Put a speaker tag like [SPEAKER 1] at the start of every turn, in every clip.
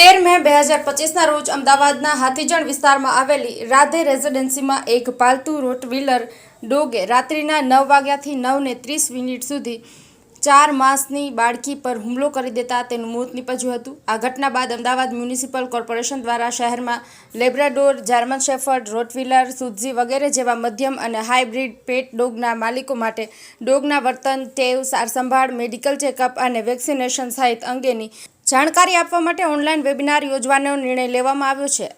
[SPEAKER 1] હજાર પચીસના રોજ અમદાવાદના હાથીજણ વિસ્તારમાં આવેલી રાધે રેઝિડન્સીમાં એક પાલતુ રોટવ્હીલર ડોગે રાત્રિના નવ વાગ્યાથી નવને ત્રીસ મિનિટ સુધી ચાર માસની બાળકી પર હુમલો કરી દેતા તેનું મોત નીપજ્યું હતું. આ ઘટના બાદ અમદાવાદ મ્યુનિસિપલ કોર્પોરેશન દ્વારા શહેરમાં લેબ્રાડોર, જર્મન શેફર્ડ, રોટવિલર, સુઝી વગેરે જેવા મધ્યમ અને હાઇબ્રિડ પેટ ડોગના માલિકો માટે ડોગના વર્તન, ટેવ, સારસંભાળ, મેડિકલ ચેકઅપ અને વેક્સિનેશન સહિત અંગેની જાણકારી આપવા માટે ઓનલાઈન વેબિનાર યોજવાનો નિર્ણય લેવામાં આવ્યો છે.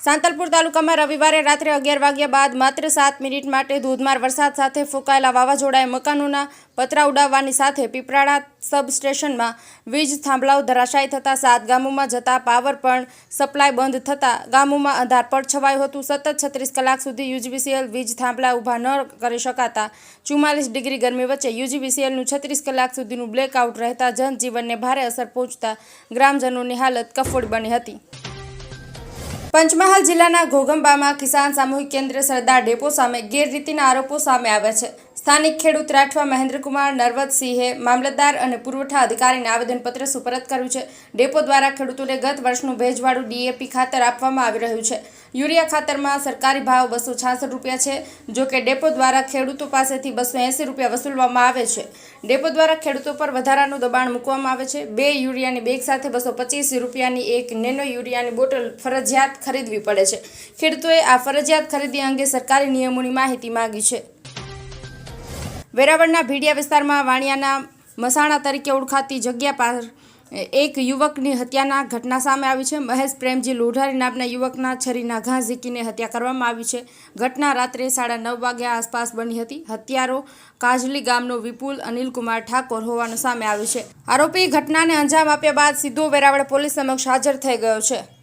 [SPEAKER 1] સાંતલપુર તાલુકામાં રવિવારે રાત્રે અગિયાર વાગ્યા બાદ માત્ર સાત મિનિટ માટે ધોધમાર વરસાદ સાથે ફૂંકાયેલા વાવાઝોડાએ મકાનોના પતરા ઉડાવવાની સાથે પીપરાળા સબસ્ટેશનમાં વીજ થાંભલાઓ ધરાશાયી થતાં સાત ગામોમાં જતા પાવર પણ સપ્લાય બંધ થતાં ગામોમાં અંધારપટ છવાયું હતું. સતત છત્રીસ કલાક સુધી યુજીવીસીએલ વીજ થાંભલા ઊભા ન કરી શકાતા ચુમ્માલીસ ડિગ્રી ગરમી વચ્ચે યુજીવીસીએલનું છત્રીસ કલાક સુધીનું બ્લેકઆઉટ રહેતા જનજીવનને ભારે અસર પહોંચતા ગ્રામજનોની હાલત કફોડ બની હતી. પંચમહાલ જિલ્લાના ઘોગંબામાં કિસાન સામૂહિક કેન્દ્ર સરદાર ડેપો સામે ગેરરીતિના આરોપો સામે આવ્યા છે. સ્થાનિક ખેડૂત રાઠવા મહેન્દ્રકુમાર નરવતસિંહે મામલતદાર અને પુરવઠા અધિકારીને આવેદનપત્ર સુપરત કર્યું છે. ડેપો દ્વારા ખેડૂતોને ગત વર્ષનું ભેજવાળું ડીએપી ખાતર આપવામાં આવી રહ્યું છે. યુરિયા ખાતરમાં સરકારી ભાવ બસો છાસઠ રૂપિયા છે, જો કે ડેપો દ્વારા ખેડૂતો પાસેથી બસો એંસી રૂપિયા વસૂલવામાં આવે છે. ડેપો દ્વારા ખેડૂતો પર વધારાનું દબાણ મૂકવામાં આવે છે. બે યુરિયાની બેગ સાથે બસો પચીસ રૂપિયાની એક નેનો યુરિયાની બોટલ ફરજિયાત ખરીદવી પડે છે. ખેડૂતોએ આ ફરજિયાત ખરીદી અંગે સરકારી નિયમોની માહિતી માંગી છે. વેરાવળના ભીડિયા વિસ્તારમાં વાણિયાના મસાણા તરીકે ઓળખાતી જગ્યા પર એક યુવકની હત્યાના ઘટના સામે આવી છે. મહેશ પ્રેમજી લોઢારી નામના યુવકના છરીના ઘા ઝીકીને હત્યા કરવામાં આવી છે. ઘટના રાત્રે સાડા નવ વાગ્યા આસપાસ બની હતી. હત્યારો કાજલી ગામનો વિપુલ અનિલકુમાર ઠાકોર હોવાનું સામે આવ્યું છે. આરોપી ઘટનાને અંજામ આપ્યા બાદ સીધો વેરાવળ પોલીસ સમક્ષ હાજર થઈ ગયો છે.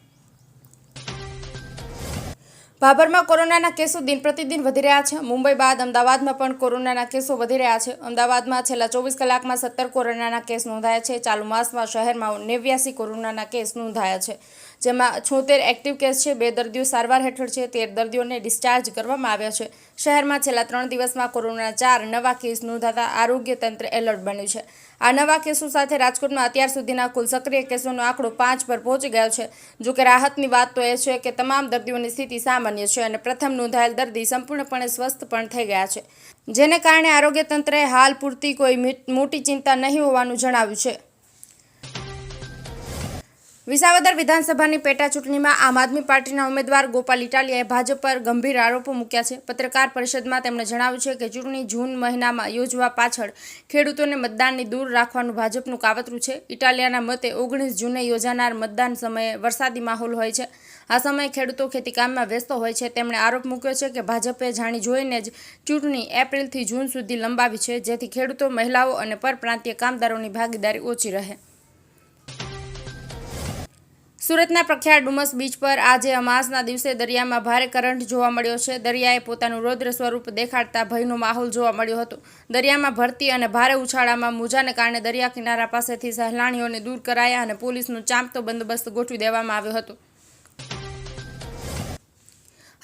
[SPEAKER 1] ભાભરમાં કોરોનાના કેસો દિન પ્રતિદિન વધી રહ્યા છે. મુંબઈ બાદ અમદાવાદમાં પણ કોરોનાના કેસો વધી રહ્યા છે. અમદાવાદમાં છેલ્લા ચોવીસ કલાકમાં સત્તર કોરોનાના કેસ નોંધાયા છે. ચાલુ માસમાં શહેરમાં નેવ્યાસી કોરોનાના કેસ નોંધાયા છે. જેમાં છોતેર એક્ટિવ કેસ છે. બે દર્દીઓ સારવાર હેઠળ છે. તેર દર્દીઓને ડિસ્ચાર્જ કરવામાં આવ્યા છે. શહેરમાં છેલ્લા ત્રણ દિવસમાં કોરોના ચાર નવા કેસ નોંધાતા આરોગ્ય તંત્ર એલર્ટ બન્યું છે. આ નવા કેસો સાથે રાજકોટમાં અત્યાર સુધીના કુલ સક્રિય કેસોનો આંકડો પાંચ પર પહોંચી ગયો છે. જો કે રાહતની વાત તો એ છે કે તમામ દર્દીઓની સ્થિતિ સામાન્ય છે અને પ્રથમ નોંધાયેલ દર્દી સંપૂર્ણપણે સ્વસ્થ પણ થઈ ગયા છે. જેને કારણે આરોગ્ય તંત્રએ હાલ પૂરતી કોઈ મોટી ચિંતા નહીં હોવાનું જણાવ્યું છે. વિસાવદર વિધાનસભાની પેટા ચૂંટણીમાં આમ આદમી પાર્ટીના ઉમેદવાર ગોપાલ ઇટાલિયાએ ભાજપ પર ગંભીર આરોપો મૂક્યા છે. પત્રકાર પરિષદમાં તેમણે જણાવ્યું છે કે ચૂંટણી જૂન મહિનામાં યોજવા પાછળ ખેડૂતોને મતદાનની દૂર રાખવાનું ભાજપનું કાવતરું છે. ઇટાલિયાના મતે ઓગણીસ જૂને યોજાનાર મતદાન સમયે વરસાદી માહોલ હોય છે. આ સમયે ખેડૂતો ખેતીકામમાં વ્યસ્ત હોય છે. તેમણે આરોપ મૂક્યો છે કે ભાજપે જાણી જોઈને જ ચૂંટણી એપ્રિલથી જૂન સુધી લંબાવી છે, જેથી ખેડૂતો, મહિલાઓ અને પરપ્રાંતીય કામદારોની ભાગીદારી ઓછી રહે. સુરતના પ્રખ્યાત ડુમસ બીચ પર આજે અમાસના દિવસે દરિયામાં ભારે કરંટ જોવા મળ્યો છે. દરિયાએ પોતાનું રૌદ્ર સ્વરૂપ દેખાડતા ભયનો માહોલ જોવા મળ્યો હતો. દરિયામાં ભરતી અને ભારે ઉછાળામાં મોજાને કારણે દરિયા કિનારા પાસેથી સહેલાણીઓને દૂર કરાયા અને પોલીસનો ચાંપતો બંદોબસ્ત ગોઠવી દેવામાં આવ્યો હતો.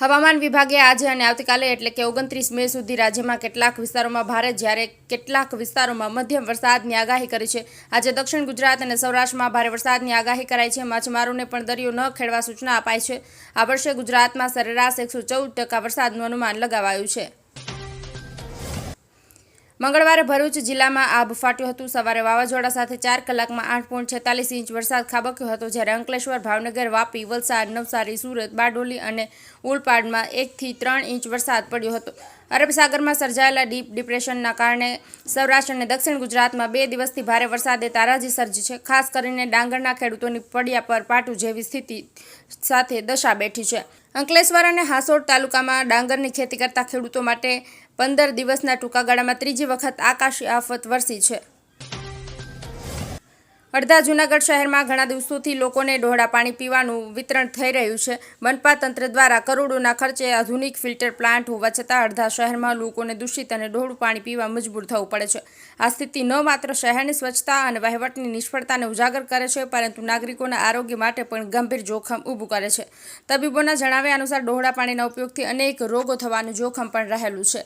[SPEAKER 1] હવામાન વિભાગે આજે અને આવતીકાલે એટલે કે ઓગણત્રીસ મે સુધી રાજ્યમાં કેટલાક વિસ્તારોમાં ભારે જ્યારે કેટલાક વિસ્તારોમાં મધ્યમ વરસાદની આગાહી કરી છે. આજે દક્ષિણ ગુજરાત અને સૌરાષ્ટ્રમાં ભારે વરસાદની આગાહી કરાઈ છે. માછીમારોને પણ દરિયો ન ખેડવા સૂચના અપાઈ છે. આ વર્ષે ગુજરાતમાં સરેરાશ એકસો ચૌદ ટકા વરસાદનું અનુમાન લગાવાયું છે. મંગળવારે ભરૂચ જિલ્લામાં આબ ફાટ્યું હતું. સવારે વાવાઝોડા સાથે ચાર કલાકમાં આઠ પોઈન્ટ છેતાલીસ ઇંચ વરસાદ ખાબક્યો હતો, જ્યારે અંકલેશ્વર, ભાવનગર, વાપી, વલસાડ, નવસારી, સુરત, બારડોલી અને ઉલપાડમાં એકથી ત્રણ ઇંચ વરસાદ પડ્યો હતો. અરબ સાગરમાં સર્જાયેલા ડીપ ડિપ્રેશનના કારણે સૌરાષ્ટ્ર અને દક્ષિણ ગુજરાતમાં બે દિવસથી ભારે વરસાદે તારાજી સર્જી છે. ખાસ કરીને ડાંગરના ખેડૂતોની પડ્યા પર પાટું જેવી સ્થિતિ સાથે દશા બેઠી છે. અંકલેશ્વર અને હાસોડ તાલુકામાં ડાંગરની ખેતી કરતા ખેડૂતો માટે પંદર દિવસના ટૂંકા ગાળામાં ત્રીજી વખત આકાશી આફત વરસી છે. અડધા જૂનાગઢ શહેરમાં ઘણા દિવસોથી લોકોને ડોહળા પાણી પીવાનું વિતરણ થઈ રહ્યું છે. મનપા તંત્ર દ્વારા કરોડોના ખર્ચે આધુનિક ફિલ્ટર પ્લાન્ટ હોવા છતાં અડધા શહેરમાં લોકોને દૂષિત અને ડોહળું પાણી પીવા મજબૂર થવું પડે છે. આ સ્થિતિ ન માત્ર શહેરની સ્વચ્છતા અને વહીવટની નિષ્ફળતાને ઉજાગર કરે છે, પરંતુ નાગરિકોના આરોગ્ય માટે પણ ગંભીર જોખમ ઊભું કરે છે. તબીબોના જણાવ્યા અનુસાર ડોહળા પાણીના ઉપયોગથી અનેક રોગો થવાનું જોખમ પણ રહેલું છે.